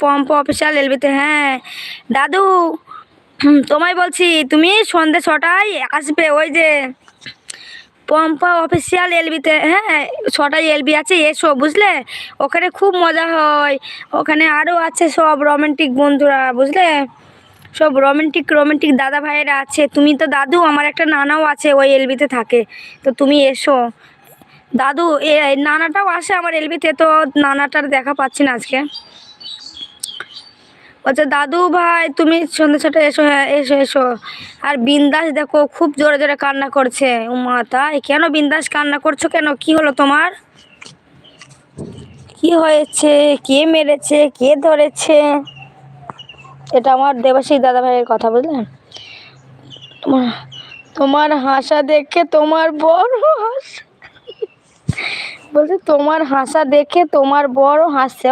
Pomp official এলবিতে হ্যাঁ। দাদু তোমায় বলছি, তুমি সন্ধ্যে ছটায় আসবে, ওই যে পম্পা অফিসিয়াল এলবিতে হ্যাঁ ছটায় এলবি আছে, এসো, বুঝলে? ওখানে খুব মজা হয়। ওখানে আরও আছে সব রোমান্টিক বন্ধুরা, বুঝলে? সব রোমান্টিক রোমান্টিক দাদা ভাইয়েরা আছে। তুমি তো দাদু, আমার একটা নানাও আছে, ওই এলবিতে থাকে। তো তুমি এসো। দাদু, এ নানাটাও আসে আমার এলবিতে তো নানাটার দেখা পাচ্ছি না আজকে। বলছে, দাদু ভাই, তুমি সন্ধ্যে ছটা এসো হ্যাঁ এসো এসো। আর বিন্দাস দেখো, খুব জোরে জোরে কান্না করছে। উমা তাই কেন বিন্দাস কান্না করছ কেন? কি হলো তোমার? কি হয়েছে? কে মেরেছে? কে ধরেছে? এটা আমার দেবাশিস দাদা ভাইয়ের কথা বুঝলেন তোমার তোমার হাসা দেখে তোমার বড় হাসা। বলছে, তোমার হাসা দেখে তোমার বড় হাসছে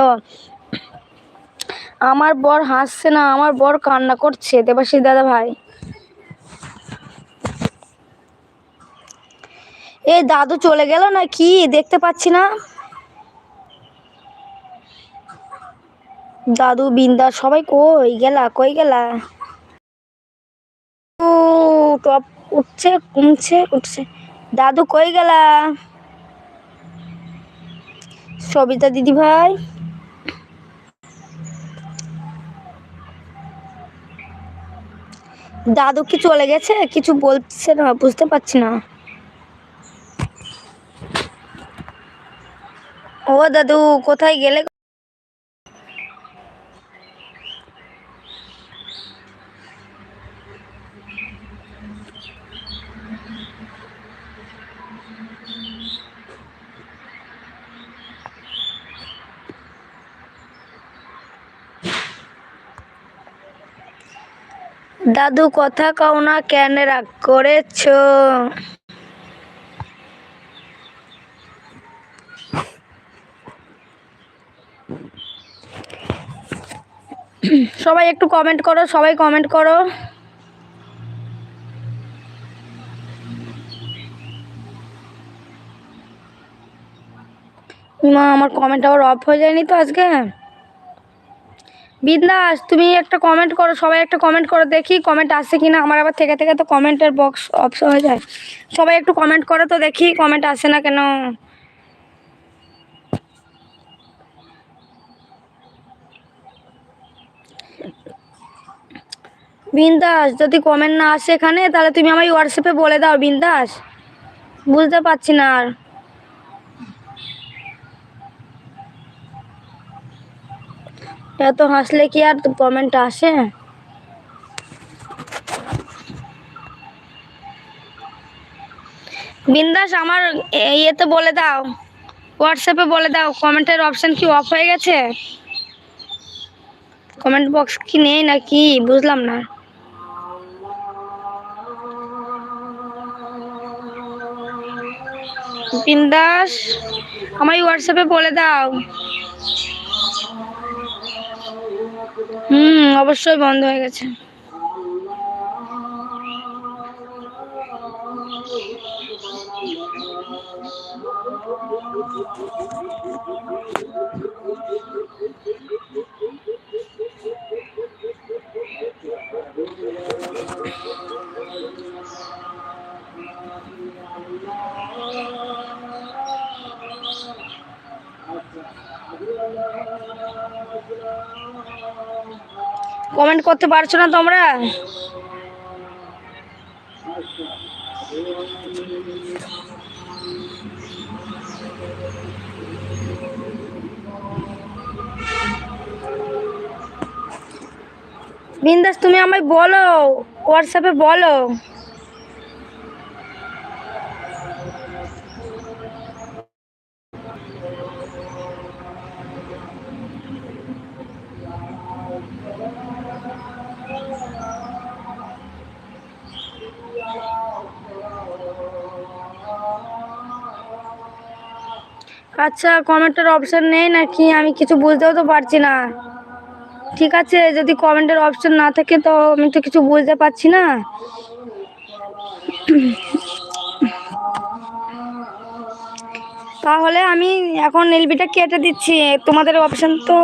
আমার বর হাসছে না, আমার বর কান্না করছে। দেবাশিস দাদা ভাই। এই দাদু চলে গেল না কি? দেখতে পাচ্ছি না। দাদু বিন্দা সবাই কই গেলা? কই গেলা? টপ উঠছে, কমছে, উঠছে। দাদু কই গেলা? সবিতা দিদি ভাই। দাদু কি চলে গেছে? কিছু বলছে না বুঝতে পারছি না। ও দাদু কোথায় গেলে দাদু কথা কও না কেন রাগ করেছ? সবাই একটু কমেন্ট করো, সবাই কমেন্ট করো। মা আমার কমেন্ট আবার অফ হয়ে যায়নি তো আজকে? বিন্দাস, তুমি একটা কমেন্ট করো, সবাই একটা কমেন্ট করো, দেখি কমেন্ট আসছে কিনা। আমার আবার থেকে থেকে তো কমেন্টের বক্স অফ হয়ে যায়। সবাই একটু কমেন্ট করো তো দেখি কমেন্ট আসে না কেন। বিন্দাস, যদি কমেন্ট না আসে এখানে, তাহলে তুমি আমায় হোয়াটসঅ্যাপে বলে দাও, বিন্দাস। বুঝতে পারছি না আর। এত হাসলে কি আর কমেন্ট আসে? বিন্দাস আমার ইয়েতে বলে দাও হোয়াটসঅ্যাপে বলে দাও কমেন্টের অপশান কি অফ হয়ে গেছে? কমেন্ট বক্স কি নেই নাকি? বুঝলাম না। বিন্দাস, আমায় হোয়াটসঅ্যাপে বলে দাও। হুম অবশ্যই বন্ধ হয়ে গেছে। কমেন্ট করতে পারছ না তোমরা? বিন্দাস তুমি আমায় বলো হোয়াটসঅ্যাপে বলো। আচ্ছা কমেন্টের অপশন নেই নাকি? আমি কিছু বুঝতেও তো পারছি না। ঠিক আছে, যদি কমেন্টের অপশন না থাকে তো আমি তো কিছু বুঝতে পারছি না। তাহলে আমি এখন এলবিটা কেটে দিচ্ছি। তোমাদের অপশন তো